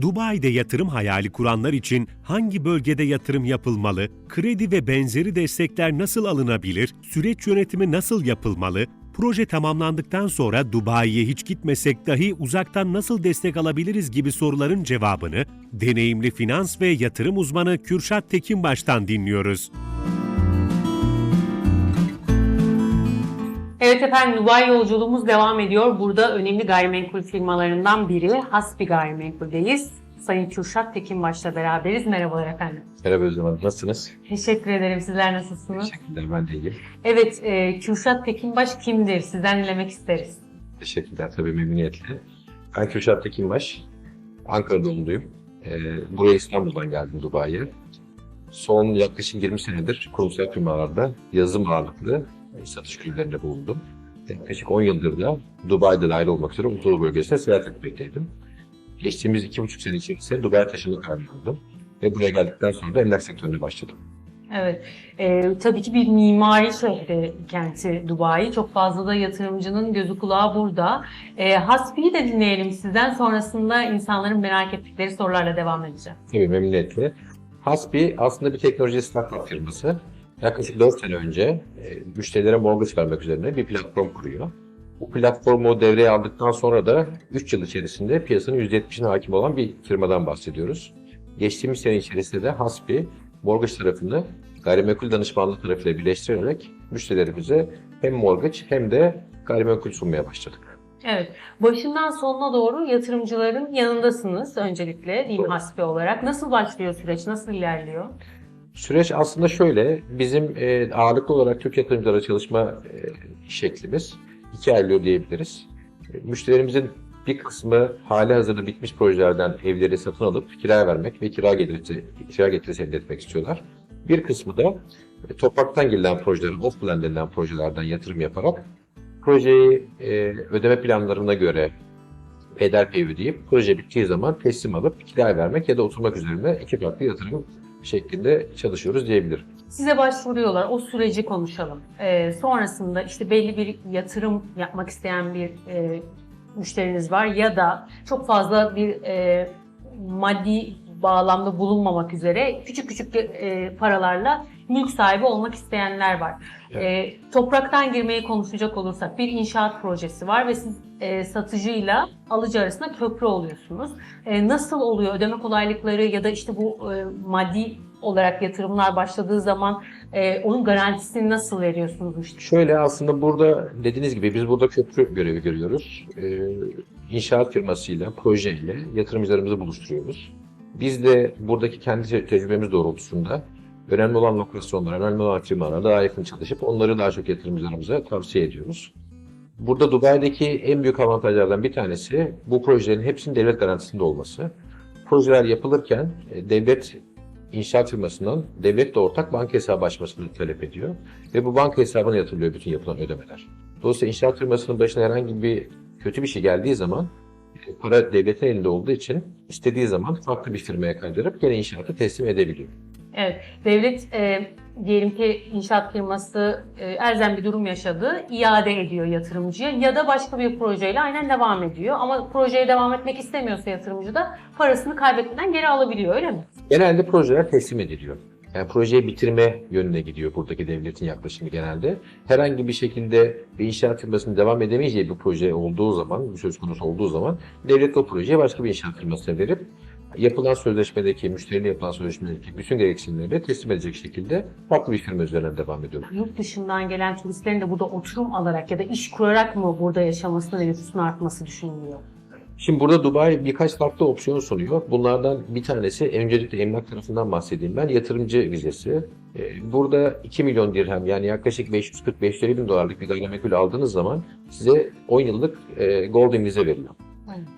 Dubai'de yatırım hayali kuranlar için hangi bölgede yatırım yapılmalı, kredi ve benzeri destekler nasıl alınabilir, süreç yönetimi nasıl yapılmalı, proje tamamlandıktan sonra Dubai'ye hiç gitmesek dahi uzaktan nasıl destek alabiliriz gibi soruların cevabını deneyimli finans ve yatırım uzmanı Kürşat Tekinbaş'tan dinliyoruz. Evet efendim Dubai yolculuğumuz devam ediyor. Burada önemli gayrimenkul firmalarından biri Hasbi Gayrimenkul'deyiz. Sayın Kürşat Tekinbaş'la beraberiz. Merhabalar efendim. Merhaba Özlem Hanım, nasılsınız? Teşekkür ederim. Sizler nasılsınız? Teşekkürler, ben de iyiyim. Evet, e, Kürşat Tekinbaş kimdir? Sizden dinlemek isteriz. Teşekkürler, tabii memnuniyetle. Ben Kürşat Tekinbaş, Ankara doğumluyum. Ee, buraya İstanbul'dan geldim Dubai'ye. Son yaklaşık 20 senedir kurumsal firmalarda yazılım ağırlıklı satış kulüplerinde bulundum. Yaklaşık 10 yıldır da Dubai'de dahil olmak üzere Anadolu bölgesine seyahat etmekteydim. Geçtiğimiz 2,5 sene içerisinde Dubai'ye taşınma kararı aldım. Ve buraya geldikten sonra da emlak sektörüne başladım. Evet, e, tabii ki bir mimari şehri kenti Dubai. Çok fazla da yatırımcının gözü kulağı burada. E, Hasbi'yi de dinleyelim sizden. Sonrasında insanların merak ettikleri sorularla devam edeceğim. Tabii memnuniyetle. Hasbi aslında bir teknoloji startup firması. Yaklaşık 4 sene önce e, müşterilere mortgage vermek üzerine bir platform kuruyor. Bu platformu devreye aldıktan sonra da 3 yıl içerisinde piyasanın %70'ine hakim olan bir firmadan bahsediyoruz. Geçtiğimiz sene içerisinde de Hasbi mortgage tarafını gayrimenkul danışmanlığı tarafıyla birleştirerek müşterilerimize hem mortgage hem de gayrimenkul sunmaya başladık. Evet, başından sonuna doğru yatırımcıların yanındasınız öncelikle Doğru. Hasbi olarak. Nasıl başlıyor süreç, nasıl ilerliyor? Süreç aslında şöyle, bizim e, ağırlıklı olarak Türk yatırımcılara çalışma e, şeklimiz iki ayrılıyor diyebiliriz. E, müşterilerimizin bir kısmı hali hazırda bitmiş projelerden evleri satın alıp kiraya vermek ve kira getirisi, kira getirisi elde etmek istiyorlar. Bir kısmı da e, topraktan girilen projeler, off-plan denilen projelerden yatırım yaparak projeyi e, ödeme planlarına göre peyderpey ödeyip proje bittiği zaman teslim alıp kiraya vermek ya da oturmak üzerine iki farklı yatırım şeklinde çalışıyoruz diyebilirim. Size başvuruyorlar, o süreci konuşalım. Ee, sonrasında işte belli bir yatırım yapmak isteyen bir e, müşteriniz var ya da çok fazla bir e, maddi bağlamda bulunmamak üzere küçük küçük e, paralarla mülk sahibi olmak isteyenler var. E, topraktan girmeyi konuşacak olursak bir inşaat projesi var ve siz e, satıcıyla alıcı arasında köprü oluyorsunuz. E, nasıl oluyor ödeme kolaylıkları ya da işte bu e, maddi olarak yatırımlar başladığı zaman e, onun garantisini nasıl veriyorsunuz müşteri? Şöyle aslında burada dediğiniz gibi biz burada köprü görevi görüyoruz. Ee, inşaat firmasıyla, projeyle yatırımcılarımızı buluşturuyoruz. Biz de buradaki kendi te- tecrübemiz doğrultusunda önemli olan lokasyonlara, önemli olan firmalara daha yakın çalışıp onları daha çok yatırımcılarımıza tavsiye ediyoruz. Burada Dubai'deki en büyük avantajlardan bir tanesi bu projelerin hepsinin devlet garantisinde olması. Projeler yapılırken e, devlet inşaat firmasından devletle ortak banka hesabı açmasını talep ediyor. Ve bu banka hesabına yatırılıyor bütün yapılan ödemeler. Dolayısıyla inşaat firmasının başına herhangi bir kötü bir şey geldiği zaman e, para devletin elinde olduğu için istediği zaman farklı bir firmaya kaydırıp gene inşaatı teslim edebiliyor. Evet, devlet e, diyelim ki inşaat firması e, elzem bir durum yaşadı, iade ediyor yatırımcıya ya da başka bir projeyle aynen devam ediyor. Ama projeye devam etmek istemiyorsa yatırımcı da parasını kaybetmeden geri alabiliyor öyle mi? Genelde projeler teslim ediliyor. Yani projeyi bitirme yönüne gidiyor buradaki devletin yaklaşımı genelde. Herhangi bir şekilde bir inşaat firmasının devam edemeyeceği bir proje olduğu zaman, bir söz konusu olduğu zaman devlet o projeyi başka bir inşaat firmasına verip yapılan sözleşmedeki, müşteriyle yapılan sözleşmedeki bütün gereksinimleri teslim edecek şekilde farklı bir firma üzerinden devam ediyor. Yurt dışından gelen turistlerin de burada oturum alarak ya da iş kurarak mı burada yaşamasını ve nüfusun artması düşünülüyor? Şimdi burada Dubai birkaç farklı opsiyon sunuyor. Bunlardan bir tanesi öncelikle emlak tarafından bahsedeyim ben. Yatırımcı vizesi. Ee, Burada 2 milyon dirhem yani yaklaşık 540-550 bin dolarlık bir gayrimenkul aldığınız zaman size 10 yıllık e, golden vize veriliyor.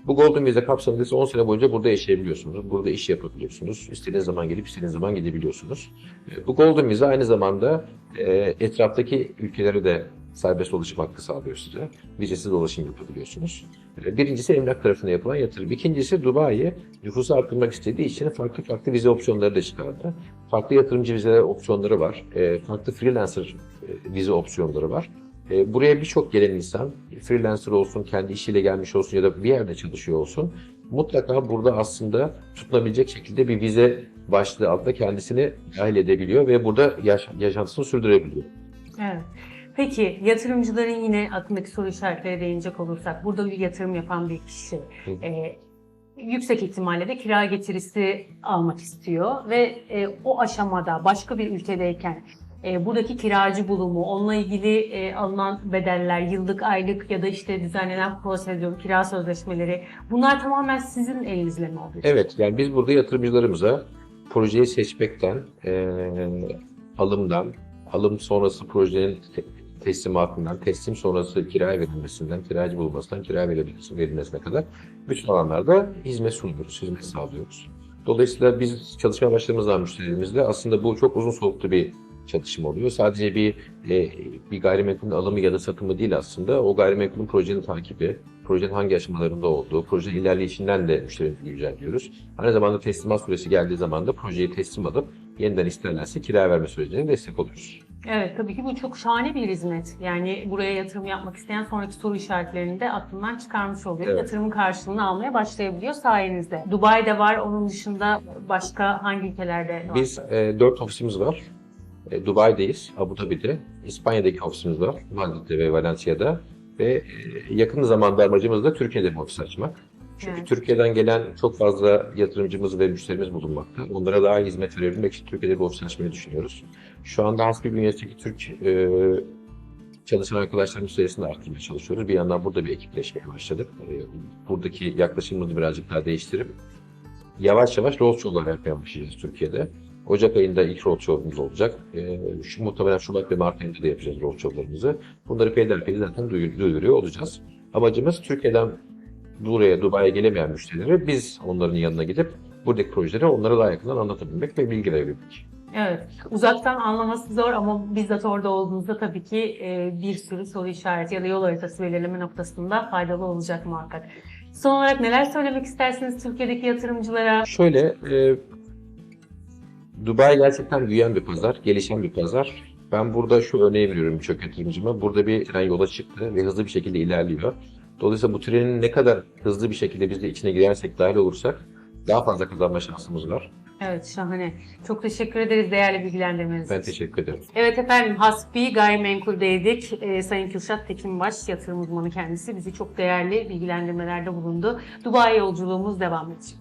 Bu golden vize kapsamında ise 10 sene boyunca burada yaşayabiliyorsunuz. Burada iş yapabiliyorsunuz. İstediğiniz zaman gelip istediğiniz zaman gidebiliyorsunuz. E, Bu golden vize aynı zamanda e, etraftaki ülkelere de serbest dolaşım hakkı sağlıyor size. Vizesiz dolaşım yapabiliyorsunuz. E, Birincisi emlak tarafına yapılan yatırım. İkincisi Dubai nüfusu arttırmak istediği için farklı farklı vize opsiyonları da çıkardı. Farklı yatırımcı vize opsiyonları var. Farklı freelancer vize opsiyonları var. E, Buraya birçok gelen insan, freelancer olsun, kendi işiyle gelmiş olsun ya da bir yerde çalışıyor olsun, mutlaka burada aslında tutunabilecek şekilde bir vize başlığı altında kendisini dahil edebiliyor ve burada yaş- yaşantısını sürdürebiliyor. Evet. Peki yatırımcıların yine aklındaki soru işaretleri değinecek olursak burada bir yatırım yapan bir kişi Hı. e, yüksek ihtimalle de kira getirisi almak istiyor ve e, o aşamada başka bir ülkedeyken e, buradaki kiracı bulumu, onunla ilgili e, alınan bedeller, yıllık, aylık ya da işte düzenlenen prosedür, kira sözleşmeleri bunlar tamamen sizin elinizle mi oluyor? Evet, yani biz burada yatırımcılarımıza projeyi seçmekten, eee, alımdan, alım sonrası projenin te- teslimatından, teslim sonrası kiraya verilmesinden, kiracı bulunmasından, kiraya verilmesi- verilmesine kadar bütün alanlarda hizmet sunuyoruz, hizmet sağlıyoruz. Dolayısıyla biz çalışmaya başladığımız zaman müşterilerimizle aslında bu çok uzun soluklu bir çalışma oluyor. Sadece bir e, bir gayrimenkulün alımı ya da satımı değil aslında. O gayrimenkulün projenin takibi, projenin hangi aşamalarında olduğu, projenin ilerleyişinden de müşterimizi günceliyoruz. Aynı zamanda teslimat süresi geldiği zaman da projeyi teslim alıp yeniden isterlerse kira verme sürecine destek oluyoruz. Evet tabii ki bu çok şahane bir hizmet. Yani buraya yatırım yapmak isteyen sonraki soru işaretlerini de aklından çıkarmış oluyor. Evet. Yatırımın karşılığını almaya başlayabiliyor sayenizde. Dubai'de var, onun dışında başka hangi ülkelerde var? Biz e, dört ofisimiz var. E, Dubai'deyiz, Abu Dhabi'de, İspanya'daki ofisimiz var, Madrid'de ve Valencia'da ve e, yakın zamanda amacımız da Türkiye'de bir ofis açmak. Çünkü Evet. Türkiye'den gelen çok fazla yatırımcımız ve müşterimiz bulunmakta. Onlara daha iyi hizmet verebilmek için Türkiye'de bir ofis açmayı düşünüyoruz. Şu anda hasbi bünyesindeki Türk e, çalışan arkadaşlarımız sayısını arttırmaya çalışıyoruz. Bir yandan burada bir ekipleşmeye başladık. E, buradaki yaklaşımımızı birazcık daha değiştirip yavaş yavaş roadshow'lar yapmaya başlayacağız Türkiye'de. Ocak ayında ilk roadshow'umuz olacak. E, şu, muhtemelen Şubat ve Mart ayında da yapacağız roadshow'larımızı. Bunları peyderpey zaten duyu- duyuruyor olacağız. Amacımız Türkiye'den buraya, Dubai'ye gelemeyen müşterilere biz onların yanına gidip buradaki projeleri onlara daha yakından anlatabilmek ve bilgi verebilmek. Evet, uzaktan anlaması zor ama bizzat orada olduğunuzda tabii ki e, bir sürü soru işareti ya da yol haritası belirleme noktasında faydalı olacak muhakkak. Son olarak neler söylemek istersiniz Türkiye'deki yatırımcılara? Şöyle, e, Dubai gerçekten büyüyen bir pazar, gelişen bir pazar. Ben burada şu örneği veriyorum birçok yatırımcıma. Burada bir tren yola çıktı ve hızlı bir şekilde ilerliyor. Dolayısıyla bu trenin ne kadar hızlı bir şekilde biz de içine girersek, dahil olursak daha fazla kazanma şansımız var. Evet, şahane. Çok teşekkür ederiz değerli bilgilendirmeniz Ben için. teşekkür ederim. Evet efendim, Hasbi Gayrimenkul'deydik. Ee, Sayın Kürşat Tekinbaş, yatırım uzmanı kendisi. Bizi çok değerli bilgilendirmelerde bulundu. Dubai yolculuğumuz devam edecek.